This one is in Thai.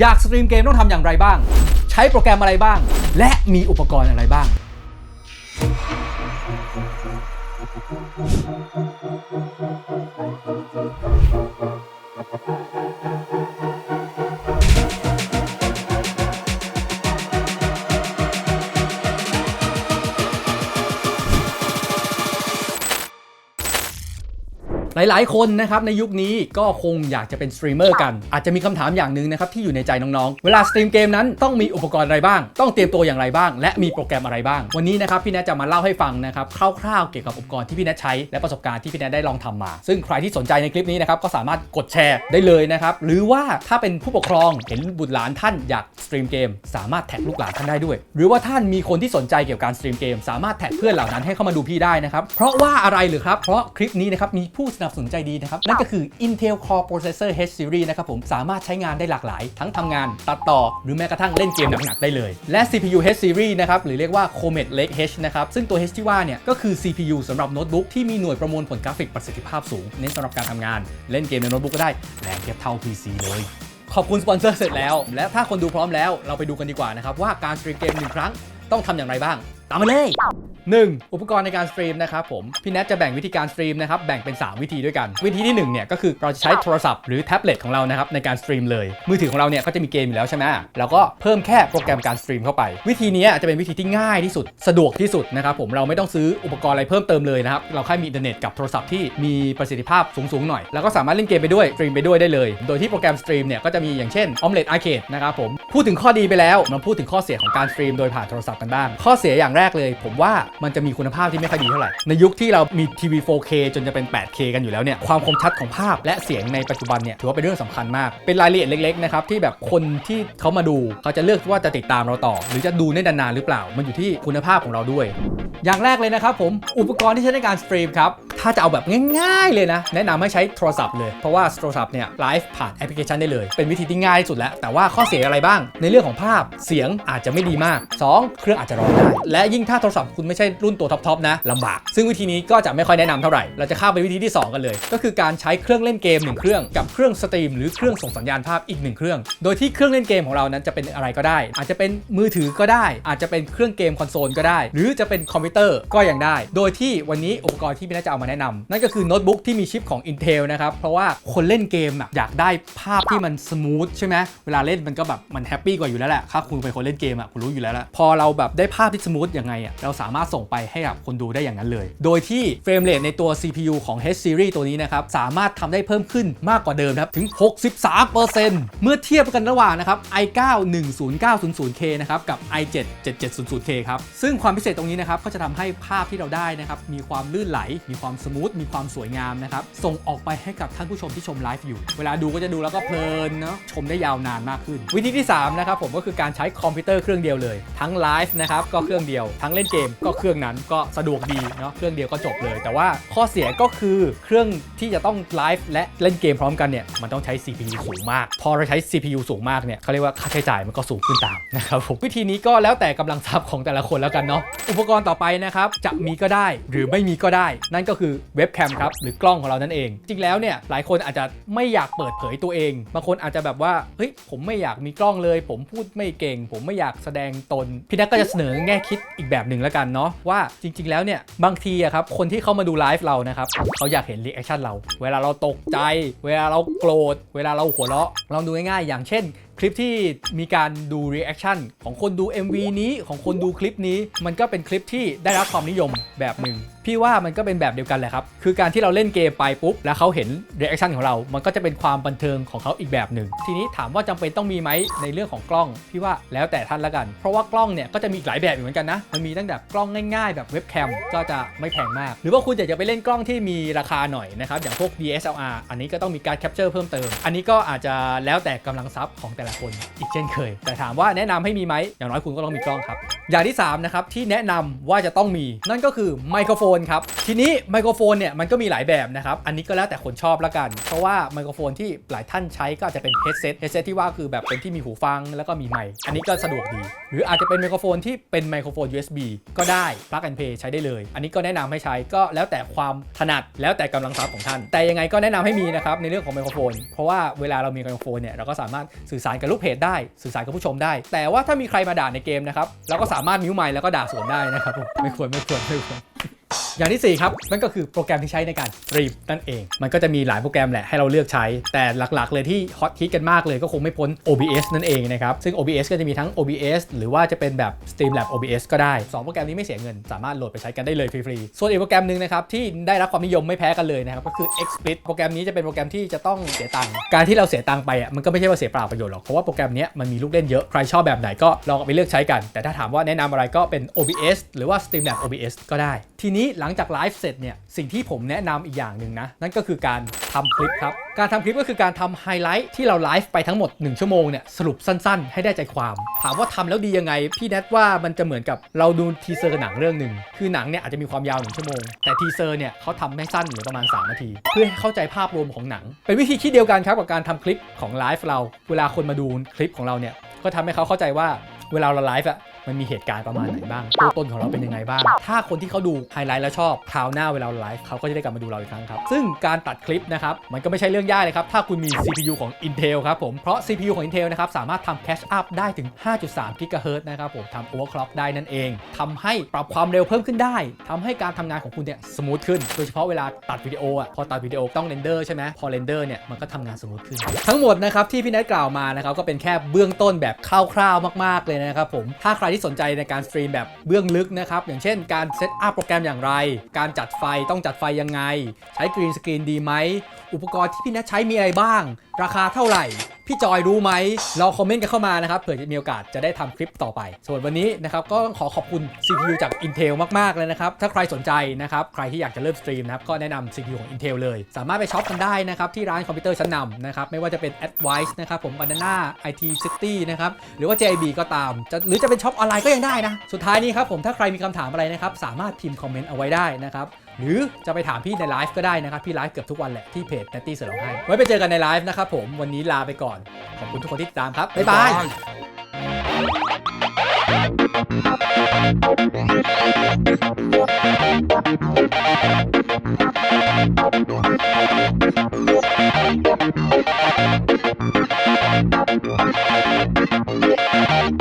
อยากสตรีมเกมต้องทำอย่างไรบ้าง ใช้โปรแกรมอะไรบ้าง และมีอุปกรณ์อะไรบ้าง หลายๆ คนนะครับในยุคนี้ก็คงอยากจะเป็นสตรีมเมอร์กัน อาจจะมีคำถามอย่างหนึ่งนะครับที่อยู่ในใจน้องๆ เวลาสตรีมเกมนั้นต้องมีอุปกรณ์อะไรบ้าง ต้องเตรียมตัวอย่างไรบ้าง และมีโปรแกรมอะไรบ้าง วันนี้นะครับพี่แนทจะมาเล่าให้ฟังนะครับคร่าวๆเกี่ยวกับอุปกรณ์ที่พี่แนทใช้และประสบการณ์ที่พี่แนทได้ลองทำมา ซึ่งใครที่สนใจในคลิปนี้นะครับก็สามารถกดแชร์ได้เลยนะครับหรือว่าถ้าเป็นผู้ปกครองเห็นบุตรหลานท่านอยากสตรีมเกมสามารถแท็กลูกหลานท่านได้ด้วย หรือว่าท่านมีคนที่สนใจเกี่ยวกับการสตรีมเกมสามารถแท็กเพื่อนเหล่านั้นให้เข้ามาดูพี่ได้นะครับเพราะว่าอะไรหรือครับเพราะคลิปนี้นะครับมีผู้สนับสนุนใจดีนะครับ นั่นก็คือ Intel Core Processor H Series นะครับผมสามารถใช้งานได้หลากหลาย ทั้งทำงานตัดต่อ หรือแม้กระทั่งเล่นเกมหนักๆได้เลย และ CPU H Series นะครับหรือเรียกว่า Comet Lake H นะครับซึ่งตัว H ที่ว่าเนี่ยก็คือ CPU สำหรับโน้ตบุ๊กที่มีหน่วยประมวลผลกราฟิกประสิทธิภาพสูงเน้นสำหรับการทำงาน เล่นเกมในโน้ตบุ๊กก็ได้แรงเทียบเท่า PC เลยขอบคุณสปอนเซอร์เสร็จแล้ว และถ้าคนดูพร้อมแล้วเราไปดูกันดีกว่านะครับว่าการสตรีมเกมหนึ่งครั้งต้องทำอย่างไรบ้าง ตามมาเลย 1. อุปกรณ์ในการสตรีมนะครับผมพี่แนทจะแบ่งวิธีการสตรีมนะครับแบ่งเป็น 3 วิธีด้วยกัน วิธีที่1เนี่ยก็คือเราจะใช้โทรศัพท์หรือแท็บเล็ตของเรานะครับในการสตรีมเลย มือถือของเราเนี่ยก็จะมีเกมอยู่แล้วใช่ไหมแล้วก็เพิ่มแค่โปรแกรมการสตรีมเข้าไป วิธีนี้จะเป็นวิธีที่ง่ายที่สุดสะดวกที่สุดนะครับผมเราไม่ต้องซื้ออุปกรณ์อะไรเพิ่มเติมเลยนะครับเราแค่มีอินเทอร์เน็ตกับโทรศัพท์ที่มีประสิทธิภาพสูงๆหน่อย แล้วก็สามารถเล่นเกมไปด้วยสตรีมไปด้วยได้เลย โดยที่โปรแกรมสตรีมเนี่ยก็จะมีอย่างเช่น Omelette Arcade นะครับผมพูดถึงข้อดีไปแล้วมาพูดถึงข้อเสียของการสตรีมโดยผ่านโทรศัพท์กันบ้างข้อเสียอย่างแรกเลย ผมว่ามันจะมีคุณภาพที่ไม่ค่อยดีเท่าไหร่ ในยุคที่เรามีทีวี 4K จนจะเป็น 8K กันอยู่แล้วเนี่ย ความคมชัดของภาพและเสียงในปัจจุบันเนี่ยถือว่าเป็นเรื่องสำคัญมาก เป็นรายละเอียดเล็กๆนะครับที่แบบคนที่เขามาดูเขาจะเลือกว่าจะติดตามเราต่อ หรือจะดูได้นานๆหรือเปล่า มันอยู่ที่คุณภาพของเราด้วย อย่างแรกเลยนะครับผมอุปกรณ์ที่ใช้ในการสตรีมครับ ถ้าจะเอาแบบง่ายๆเลยนะ แนะนำให้ใช้โทรศัพท์เลย เพราะว่าโทรศัพท์เนี่ยไลฟ์ผ่านแอปพลิเคชันได้เลย เป็นวิธีที่ง่ายที่สุดแล้ว แต่ว่าข้อเสียอะไรบ้าง ในเรื่องของภาพเสียงอาจจะไม่ดีมาก 2 เครื่องอาจจะร้อนได้ และยิ่งถ้าโทรศัพท์คุณไม่ใช่รุ่นตัวท็อปๆนะลำบาก ซึ่งวิธีนี้ก็จะไม่ค่อยแนะนำเท่าไหร่ เราจะเข้าไปวิธีที่ 2 กันเลย ก็คือการใช้เครื่องเล่นเกมหนึ่งเครื่องกับเครื่องสตรีมหรือเครื่องส่งสัญญาณภาพอีกหนึ่งเครื่อง โดยที่เครื่องเล่นเกมของเรานั้นจะเป็นอะไรก็ได้ อาจจะเป็นมือถือก็ได้ อาจจะเป็นเครื่องเกมคอนโซลก็ได้ หรือจะเป็นคอมพิวเตอร์ก็ยังได้ โดยที่วันนี้อุปกรณ์ที่พี่น่าจะเอามาแนะนำนั่นก็คือโน้ตบุ๊กที่มีชิปของ Intel นะครับ เพราะว่าคนเล่นเกมอยากได้ภาพที่มันสมูทใช่ไหมเวลาเล่นมันก็แบบมันแฮปปี้กว่าอยู่แล้วแหละถ้าคุณเป็นคนเล่นเกมอะคุณรู้อยู่แล้วแหละพอเราแบบได้ภาพที่สมูทยังไงอะเราสามารถส่งไปให้กับคนดูได้อย่างนั้นเลย โดยที่เฟรมเรทในตัว CPU ของ H series ตัวนี้นะครับสามารถทำได้เพิ่มขึ้นมากกว่าเดิมครับถึง 63%เมื่อเทียบกันระหว่างนะครับ i9 10900K นะครับกับ i7 7700K ครับซึ่งความพิเศษตรงนี้นะครับก็จะทำให้ภาพที่เราได้นะครับมีความลื่นไหลมีความสมูทมีความสวยงามนะครับ ส่งออกไปให้กับท่านผู้ชมที่ชมไลฟ์อยู่ เวลาดูก็จะดูแล้วก็เพลินเนาะชมได้ยาวนานมากขึ้น วิธีที่3นะครับผมก็คือการใช้คอมพิวเตอร์เครื่องเดียวเลย ทั้งไลฟ์นะครับก็เครื่องเดียว ทั้งเล่นเกมก็เครื่องนั้นก็สะดวกดีเนาะเครื่องเดียวก็จบเลย แต่ว่าข้อเสียก็คือเครื่องที่จะต้องไลฟ์และเล่นเกมพร้อมกันเนี่ยมันต้องใช้ CPU สูงมาก พอเราใช้ CPU สูงมากเนี่ยเขาเรียกว่าค่าใช้จ่ายมันก็สูงขึ้นตามนะครับผมวิธีนี้ก็แล้วแต่กำลังทรัพย์ของแต่ละคนแล้วกันเนาะอุปกรณ์ต่อไปนะครับจะมีก็ได้หรือไม่มีก็ได้ นั่นก็คือเว็บแคมครับหรือกล้องของเรานั่นเอง จริงแล้วเนี่ยหลายคนอาจจะไม่อยากเปิดเผยตัวเองบางคนอาจจะแบบว่าเฮ้ยผมไม่อยากมีกล้องเลย ผมพูดไม่เก่ง ผมไม่อยากแสดงตน พี่นัทก็จะเสนอแง่คิดอีกแบบหนึ่งแล้วกันเนาะว่าจริง ๆ แล้วเนี่ยบางทีอะครับคนที่เข้ามาดูไลฟ์เรานะครับเขาอยากเห็นรีแอคชั่นเรา เวลาเราตกใจ เวลาเราโกรธเวลาเราหัวเราะลองดูง่ายๆอย่างเช่นคลิปที่มีการดูรีแอคชั่นของคนดู MV นี้ของคนดูคลิปนี้ มันก็เป็นคลิปที่ได้รับความนิยมแบบหนึ่ง พี่ว่ามันก็เป็นแบบเดียวกันแหละครับ คือการที่เราเล่นเกมไปปุ๊บ แล้วเขาเห็นเรีแอคชั่นของเรา มันก็จะเป็นความบันเทิงของเขาอีกแบบหนึ่ง ทีนี้ถามว่าจำเป็นต้องมีไหมในเรื่องของกล้อง พี่ว่าแล้วแต่ท่านละกัน เพราะว่ากล้องเนี่ยก็จะมีอีกหลายแบบเหมือนกันนะ มันมีตั้งแต่กล้องง่ายๆ แบบเว็บแคมก็จะไม่แพงมาก หรือว่าคุณอยากจะไปเล่นกล้องที่มีราคาหน่อยนะครับ อย่างพวก DSLR อันนี้ก็ต้องมีการแคปเจอร์เพิ่มเติม อันนี้ก็อาจจะแล้วแต่กำลังทรัพย์ของแต่ละคนอีกเช่นเคย แต่ถามว่าแนะนำให้มีไหมอย่างน้อยคุณก็ต้องมีกล้องครับอย่างที่สามนะครับที่แนะนำว่าจะต้องมีนั่นก็คือไมโครโฟนนครับ ทีนี้ไมโครโฟนเนี่ยมันก็มีหลายแบบนะครับ อันนี้ก็แล้วแต่คนชอบละกัน เพราะว่าไมโครโฟนที่หลายท่านใช้ก็อาจจะเป็นเฮดเซตเฮดเซตที่ว่าคือแบบเป็นที่มีหูฟังแล้วก็มีไมค์อันนี้ก็สะดวกดี หรืออาจจะเป็นไมโครโฟนที่เป็นไมโครโฟน USB ก็ได้ plug and play ใช้ได้เลย อันนี้ก็แนะนำให้ใช้ก็แล้วแต่ความถนัดแล้วแต่กำลังทรัพย์ของท่าน แต่ยังไงก็แนะนำให้มีนะครับในเรื่องของไมโครโฟน เพราะว่าเวลาเรามีไมโครโฟนเนี่ยเราก็สามารถสื่อสารกับลูกเพจได้สื่อสารกับผู้ชมได้ แต่ว่าถ้ามีใครมาด่าในเกมนะครับเราก็สามารถมิวไมค์แล้วก็ด่าสวนได้นะครับไม่ควรไม่ควรไม่ควร อย่างที่ 4 ครับ นั่นก็คือโปรแกรมที่ใช้ในการสตรีมนั่นเอง มันก็จะมีหลายโปรแกรมแหละให้เราเลือกใช้ แต่หลักๆ เลยที่ฮอตฮิตกันมากเลยก็คงไม่พ้น OBS นั่นเองนะครับ ซึ่ง OBS ก็จะมีทั้ง OBS หรือว่าจะเป็นแบบ Streamlab OBS ก็ได้ 2 โปรแกรมนี้ไม่เสียเงิน สามารถโหลดไปใช้กันได้เลยฟรีๆ ส่วนอีกโปรแกรมหนึ่งนะครับที่ได้รับความนิยมไม่แพ้กันเลยนะครับก็คือ XSplit โปรแกรมนี้จะเป็นโปรแกรมที่จะต้องเสียตังค์ การที่เราเสียตังค์ไปอะมันก็ไม่ใช่ว่าเสียเปล่าประโยชน์หรอก เพราะว่าโปรแกรมนี้มันมีลูกเล่นเยอะ ใครชอบแบบไหนก็ลองไปเลือกใช้กัน แต่ถ้าถามว่าแนะนำอะไรก็เป็น OBS หรือว่า Streamlab OBS ก็ได้ ทีนี้หลังจากไลฟ์เสร็จเนี่ยสิ่งที่ผมแนะนำอีกอย่างหนึ่งนะ นั่นก็คือการทำคลิปครับ การทำคลิปก็คือการทำไฮไลท์ที่เราไลฟ์ไปทั้งหมด 1 ชั่วโมงเนี่ยสรุปสั้นๆ ให้ได้ใจความ ถามว่าทำแล้วดียังไง พี่แนทว่ามันจะเหมือนกับเราดูทีเซอร์หนังเรื่องหนึ่งคือหนังเนี่ยอาจจะมีความยาว1ชั่วโมง แต่ทีเซอร์เนี่ยเขาทำให้สั้นเหลือประมาณ 3 นาที เพื่อให้เข้าใจภาพรวมของหนัง เป็นวิธีคิดเดียวกันครับกับการทำคลิปของไลฟ์เรา เวลาคนมาดูคลิปของเราเนี่ยก็ทำให้เขาเข้าใจว่าเวลาเราไลฟ์อะ มันมีเหตุการณ์ประมาณไหนบ้างตัวตนของเราเป็นยังไงบ้าง ถ้าคนที่เขาดูไฮไลท์แล้วชอบคราวหน้าเวลาไลฟ์เขาก็จะได้กลับมาดูเราอีกครั้งครับ ซึ่งการตัดคลิปนะครับ มันก็ไม่ใช่เรื่องยากเลยครับ ถ้าคุณมี CPU ของ Intel ครับผม เพราะ CPU ของ Intel นะครับ สามารถทำ Cache Up ได้ถึง 5.3 GHz นะครับผมทำ Overclock ได้นั่นเอง ทำให้ปรับความเร็วเพิ่มขึ้นได้ ทำให้การทำงานของคุณเนี่ยสมูทขึ้น โดยเฉพาะเวลาตัดวิดีโออะ พอตัดวิดีโอต้องเรนเดอร์ใช่ไหมพอเรนเดอร์เนี่ยมันก็ทำงานสมูทขึ้น ทั้งหมดนะครับที่พี่แนทกล่าวมานะครับก็เป็นแค่เบื้องต้นแบบคร่าวๆมาก ๆเลยนะครับผมถ้าใครที่สนใจในการสตรีมแบบเบื้องลึกนะครับ อย่างเช่นการเซตอัพโปรแกรมอย่างไร การจัดไฟต้องจัดไฟยังไง ใช้กรีนสกรีนดีไหม อุปกรณ์ที่พี่แนทใช้มีอะไรบ้าง ราคาเท่าไหร่พี่จอยรู้ไหมลองคอมเมนต์กันเข้ามานะครับเผื่อจะมีโอกาสจะได้ทำคลิปต่อไป ส่วนวันนี้นะครับก็ต้องขอขอบคุณ CPU จาก Intel มากๆเลยนะครับ ถ้าใครสนใจนะครับใครที่อยากจะเริ่มสตรีมนะครับก็แนะนำ CPU ของ Intel เลย สามารถไปช็อปกันได้นะครับที่ร้านคอมพิวเตอร์ชั้นนำนะครับไม่ว่าจะเป็น Advice นะครับผม Banana IT City นะครับหรือว่า JB ก็ตามจะหรือจะเป็นช็อปออนไลน์ก็ยังได้นะสุดท้ายนี้ครับผมถ้าใครมีคำถามอะไรนะครับสามารถพิมพ์คอมเมนต์เอาไว้ได้นะครับ หรือจะไปถามพี่ในไลฟ์ก็ได้นะครับ พี่ไลฟ์เกือบทุกวันแหละที่เพจแตตี้เสือร้องไห้ไว้ไปเจอกันในไลฟ์นะครับผมวันนี้ลาไปก่อนขอบคุณทุกคนที่ติดตามครับบ๊ายบาย